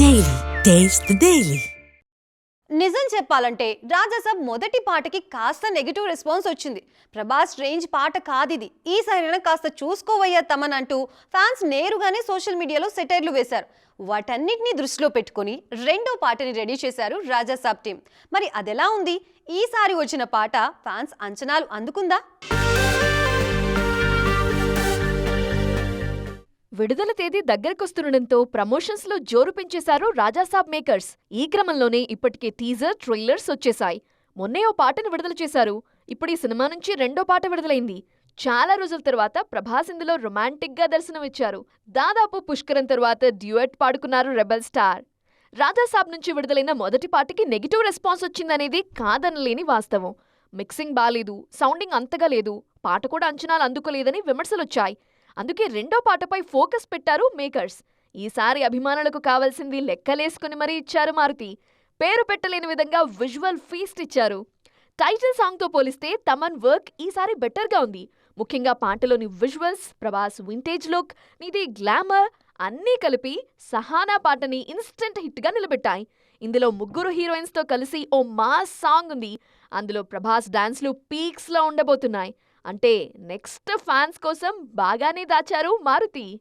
Daily taste daily నిజం చెప్పాలంటే రాజసబ్ మొదటి పాటకి కాస్త నెగిటివ్ రెస్పాన్స్ వచ్చింది. ప్రభాస్ రేంజ్ పాట కాదిది. ఈసారైనా కాస్త చూసుకోవయ్యా తమన్ అంటూ ఫ్యాన్స్ నేరుగానే సోషల్ మీడియాలో సెటైర్లు వేశారు. వాటన్నిటిని దృష్టిలో పెట్టుకొని రెండో పాటని రెడీ చేశారు రాజాసాబ్ టీం మరి అదెలా ఉంది? ఈసారి వచ్చిన పాట ఫ్యాన్స్ అంచనాలు అందుకుందా? విడుదల తేదీ దగ్గరకొస్తుండటంతో ప్రమోషన్స్లో జోరు పెంచేశారు రాజాసాబ్ మేకర్స్. ఈ క్రమంలోనే ఇప్పటికే టీజర్ ట్రైలర్స్ వచ్చేశాయి. మొన్నే ఓ పాటను విడుదల చేశారు. ఇప్పుడు ఈ సినిమా నుంచి రెండో పాట విడుదలైంది. చాలా రోజుల తర్వాత ప్రభాస్ ఇందులో రొమాంటిక్గా దర్శనమిచ్చారు దాదాపు పుష్కరం తర్వాత డ్యూయట్ పాడుకున్నారు రెబల్ స్టార్. రాజాసాబ్ నుంచి విడుదలైన మొదటి పాటకి నెగిటివ్ రెస్పాన్స్ వచ్చిందనేది కాదనలేని వాస్తవం. మిక్సింగ్ బాలేదు సౌండింగ్ అంతగా లేదు పాట కూడా అంచనాలు అందుకోలేదని విమర్శలొచ్చాయి. అందుకే రెండో పాటపై ఫోకస్ పెట్టారు మేకర్స్. ఈసారి అభిమానులకు కావాల్సింది లెక్కలేసుకుని మరీ ఇచ్చారు మారుతి. పేరు పెట్టలేని విధంగా విజువల్ ఫీస్ట్ ఇచ్చారు. టైటిల్ సాంగ్తో పోలిస్తే తమన్ వర్క్ ఈసారి బెటర్గా ఉంది. ముఖ్యంగా పాటలోని visuals Prabhas vintage look Nidhi glamour అన్నీ కలిపి సహానా పాటని ఇన్స్టెంట్ హిట్గా నిలబెట్టాయి. ఇందులో ముగ్గురు హీరోయిన్స్తో కలిసి ఓ మాస్ సాంగ్ ఉంది. అందులో ప్రభాస్ డాన్స్లు పీక్స్లో ఉండబోతున్నాయి. అంటే నెక్స్ట్ ఫ్యాన్స్ కోసం బాగానే దాచారు మారుతి.